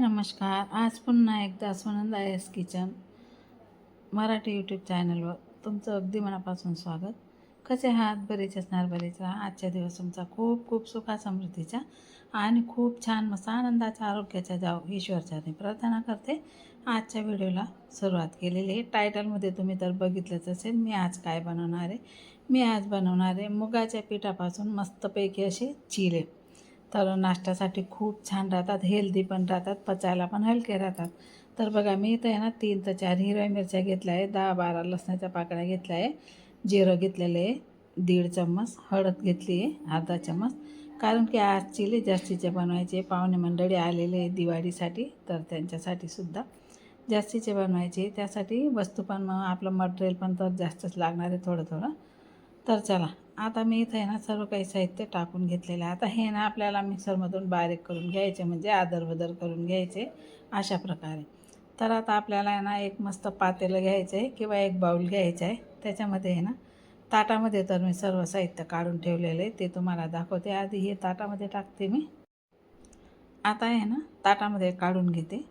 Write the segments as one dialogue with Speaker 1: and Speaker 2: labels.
Speaker 1: नमस्कार. आज पुन्हा एकदा Sunanda S kitchen Marathi YouTube चॅनलवर तुमचं अगदी मनापासून स्वागत. कसे आहात? बरेच असणार बरेच राहा. आजच्या दिवस तुमचा खूप खूप सुखा समृद्धीचा आणि खूप छान मस्त आनंदाच्या आरोग्याच्या जाव ईश्वरच्याने प्रार्थना करते. आजच्या व्हिडिओला सुरुवात केलेली आहे. टायटलमध्ये तुम्ही तर बघितलंच असेल मी आज काय बनवणार आहे? मी आज बनवणार आहे मुगाच्या पिठापासून मस्तपैकी असे चिले तर नाश्त्यासाठी खूप छान राहतात हेल्दी पण राहतात पचायला पण हलके राहतात. तर बघा मी इथं आहे ना तीन ते चार हिरव्या मिरच्या घेतल्या आहे दहा बारा लसणाच्या पाकळ्या घेतल्या आहे जिरं घेतलेलं आहे दीड चम्मच हळद घेतली आहे अर्धा चम्मच. कारण की आज चिले जास्तीचे बनवायचे पाहुणे मंडळी आलेले आहे दिवाळीसाठी तर त्यांच्यासाठी सुद्धा जास्तीचे बनवायचे. त्यासाठी वस्तू पण मग आपलं मटेरियल पण तर जास्तच लागणार आहे थोडं थोडं. तर चला आता मी इथं आहे ना सर्व काही साहित्य टाकून घेतलेलं आहे. आता हे ना आपल्याला मिक्सरमधून बारीक करून घ्यायचे म्हणजे आदरबदर करून घ्यायचे अशा प्रकारे. तर आता आपल्याला आहे ना एक मस्त पातेलं घ्यायचं आहे किंवा एक बाऊल घ्यायचं आहे. त्याच्यामध्ये आहे ना ताटामध्ये तर मी सर्व साहित्य काढून ठेवलेलं आहे ते तुम्हाला दाखवते. आधी हे ताटामध्ये टाकते मी. आता आहे ना ताटामध्ये काढून घेते.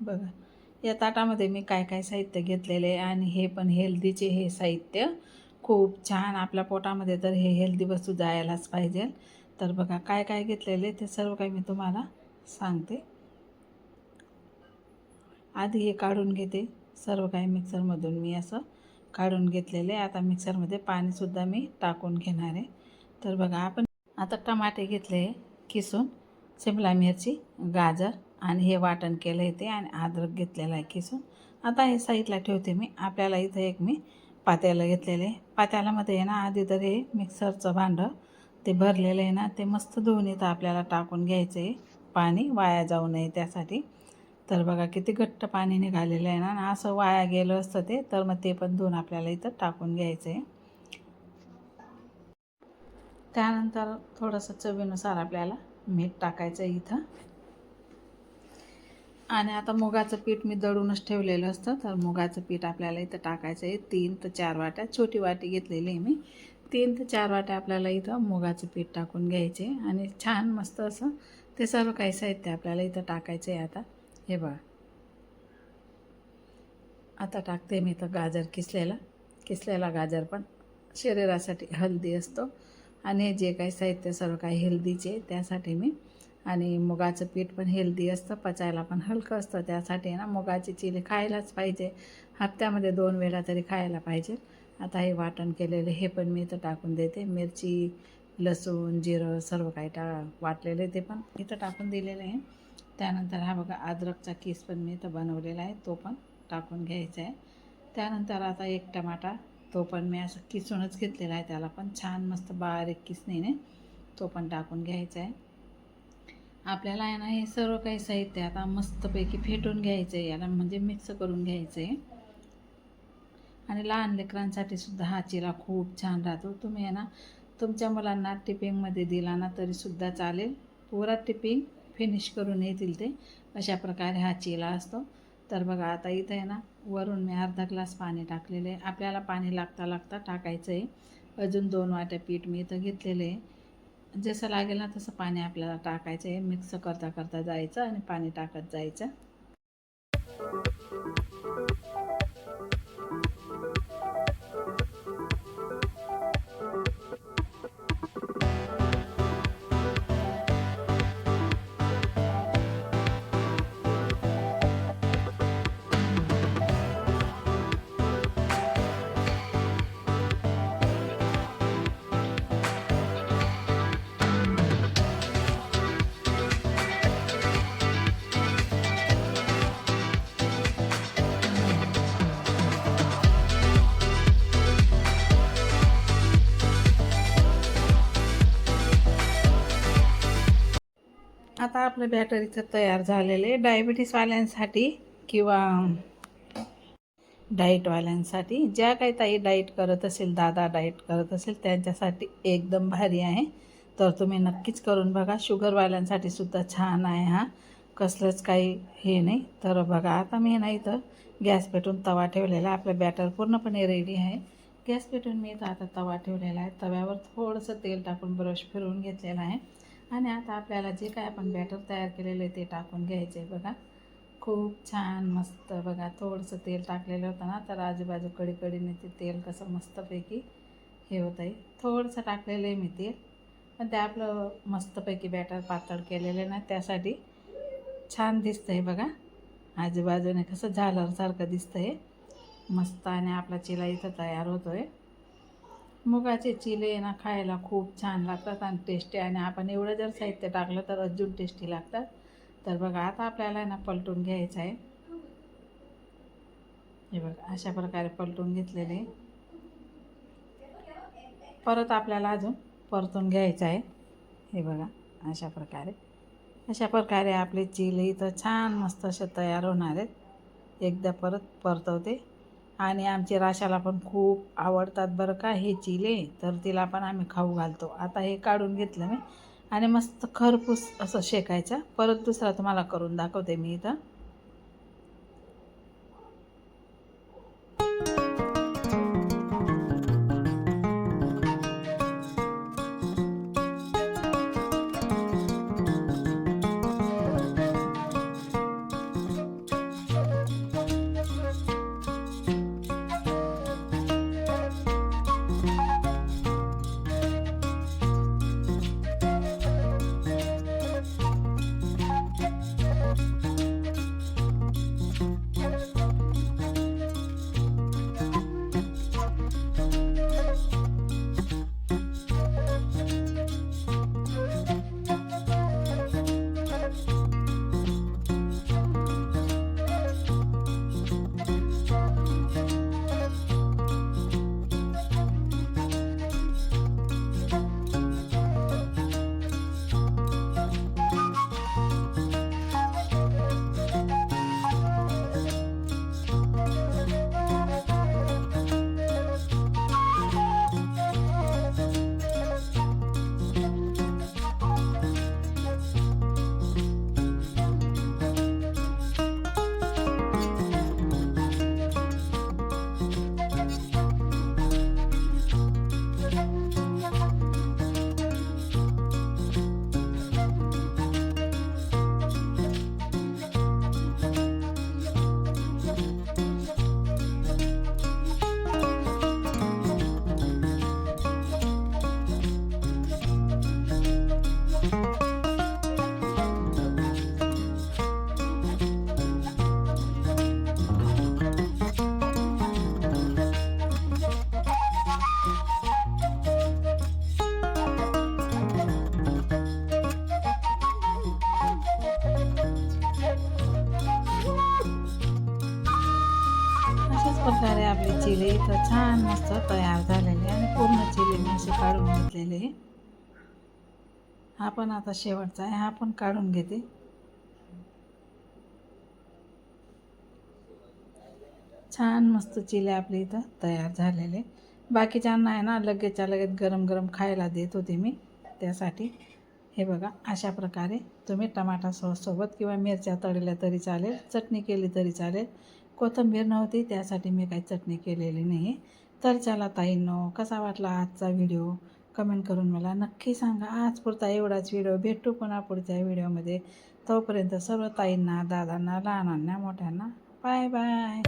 Speaker 1: बघा या ताटामध्ये मी काय काय साहित्य घेतलेले आहे आणि हे पण हेल्दीचे हे साहित्य खूप छान आपल्या पोटामध्ये तर हे हेल्दी वस्तू जायलाच पाहिजे. तर बघा काय काय घेतलेले ते सर्व काही मी तुम्हाला सांगते. आधी हे काढून घेते. सर्व काही मिक्सरमधून मी असं काढून घेतलेले. आता मिक्सरमध्ये पाणीसुद्धा मी टाकून घेणार आहे. तर बघा आपण आता टमाटे घेतले किसून शिमला मिरची गाजर आणि हे वाटण केलं आहे ते आणि अद्रक घेतलेलं आहे किसून. आता हे साईडला ठेवते मी. आपल्याला इथं एक मी पात्याला घेतलेले. पात्यालामध्ये आहे ना आधी तर हे मिक्सरचं भांडं ते भरलेलं आहे ना ते मस्त धुवून इथं आपल्याला टाकून घ्यायचं आहे पाणी वाया जाऊ नये त्यासाठी. तर बघा किती घट्ट पाणी निघालेलं आहे ना आणि असं वाया गेलं असतं ते तर मग ते पण धुवून आपल्याला इथं टाकून घ्यायचं आहे त्यानंतर थोडंसं चवीनुसार आपल्याला मीठ टाकायचं आहे इथं. आणि आता मुगाचं पीठ मी दळूनच ठेवलेलं असतं. तर मुगाचं पीठ आपल्याला इथं टाकायचं आहे. तीन ते चार वाट्या छोटी वाटी घेतलेली आहे मी. तीन ते चार वाट्या आपल्याला इथं मुगाचं पीठ टाकून घ्यायचे आणि छान मस्त असं ते सर्व काही साहित्य आपल्याला इथं टाकायचं आहे आता. हे बघा. आता टाकते मी इथं गाजर किसलेला. किसलेला गाजर पण शरीरासाठी हल्दी असतो. आणि जे काही साहित्य सर्व काही हेल्दीचे त्यासाठी मी आणि मुगाचं पीठ पण हेल्दी असतं पचायला पण हलकं असतं. त्यासाठी ना मुगाची चिली खायलाच पाहिजे. हप्त्यामध्ये दोन वेळा तरी खायला पाहिजे. आता हे वाटण केलेलं हे पण मी इथं टाकून देते. मिरची लसूण जिरं सर्व काही टा वाटलेले ते पण इथं टाकून दिलेलं आहे. त्यानंतर हा बघा अद्रकचा किस पण मी इथं बनवलेला आहे. तो पण टाकून घ्यायचा आहे. त्यानंतर आता एक टमाटा तो पण मी असं किसूनच घेतलेला आहे. त्याला पण छान मस्त बारीक किसणीने तो पण टाकून घ्यायचा आहे. आपल्याला आहे ना हे सर्व काही साहित्य आता मस्तपैकी फेटून घ्यायचं आहे याला म्हणजे मिक्स करून घ्यायचं आहे आणि लहान लेकरांसाठी सुद्धा हा चिरा खूप छान राहतो. तुम्ही आहे ना तुमच्या मुलांना टिपिंगमध्ये दिला ना तरीसुद्धा चालेल. पुरा टिपिंग फिनिश करून येतील ते. अशा प्रकारे हा चिला असतो. तर बघा आता इथं आहे ना वरून मी अर्धा ग्लास पाणी टाकलेलं आहे. आपल्याला पाणी लागता लागता टाकायचं आहे अजून दोन वाट्या पीठ मी इथं घेतलेलं आहे. जसं लागेल ना तसं पाणी टाकायचं आहे. मिक्स करता करता जायचं आणि पाणी टाकत जायचं. आता आपलं बॅटर इथं तयार झालेले डायबिटीसवाल्यांसाठी किंवा डाईटवाल्यांसाठी ज्या काही ताई डाईट करत असेल दादा डाईट करत असेल त्यांच्यासाठी एकदम भारी आहे. तर तुम्ही नक्कीच करून बघा. शुगरवाल्यांसाठी सुद्धा छान आहे हा. कसलंच काही हे नाही. तर बघा आता मी नाही इथं गॅस पेटून तवा ठेवलेला आपलं बॅटर पूर्णपणे रेडी आहे. गॅस पेटून मी तर आता तवा ठेवलेला आहे. तव्यावर थोडंसं तेल टाकून ब्रश फिरवून घेतलेला आहे. आणि आता आपल्याला जे काय आपण बॅटर तयार केलेलं आहे ते टाकून घ्यायचे आहे बघा. खूप छान मस्त बघा थोडंसं तेल टाकलेलं होतं ना तर आजूबाजू कडीकडीने ते तेल कसं मस्तपैकी हे होतं आहे. थोडंसं टाकलेलं आहे मी तेल पण ते आपलं मस्तपैकी बॅटर पातळ केलेलं आहे ना त्यासाठी छान दिसतं आहे बघा. आजूबाजूने कसं झालरसारखं दिसतं आहे मस्त आणि आपला चिला इथं तयार होतो आहे मुगाचे चिले ना खायला खूप छान लागतात आणि टेस्टी आणि आपण एवढं जर साहित्य टाकलं तर अजून टेस्टी लागतात. तर बघा आता आपल्याला ना पलटून घ्यायचं आहे. हे बघा अशा प्रकारे पलटून घेतलेले परत आपल्याला अजून परतून घ्यायचं आहे. हे बघा अशा प्रकारे. अशा प्रकारे आपले चिले इथं छान मस्त असे तयार होणार आहेत. एकदा परत परतवते. आणि आमची राशाला पण खूप आवडतात बरं का हे चिले. तर तिला पण आम्ही खाऊ घालतो. आता हे काढून घेतलं मी. आणि मस्त खरपूस असं शेकायचं. परत दुसरा तुम्हाला करून दाखवते मी इथं. प्रकारे आपले चिले इथं छान मस्त तयार झालेले आणि पूर्ण चिले मी असे काढून घेतलेले हा पण आता शेवटचा आहे हा पण काढून घेते. छान मस्त चिले आपले इथं तयार झालेले. बाकीच्यांना आहे ना लगेचच्या लगेच गरम गरम खायला देत होते मी त्यासाठी. हे बघा अशा प्रकारे तुम्ही टमाटा सॉससोबत किंवा मिरच्या तळल्या तरी चालेल चटणी केली तरी चालेल. कोथिंबीर नव्हती त्यासाठी मी काही चटणी केलेली नाही. तर चला ताईंनो कसा वाटला आजचा व्हिडिओ? कमेंट करून मला नक्की सांगा. आज पुरता एवढाच व्हिडिओ भेटू पुन्हा पुढच्या व्हिडिओमध्ये. तोपर्यंत सर्व ताईंना दादांना लहानांना मोठ्यांना बाय बाय.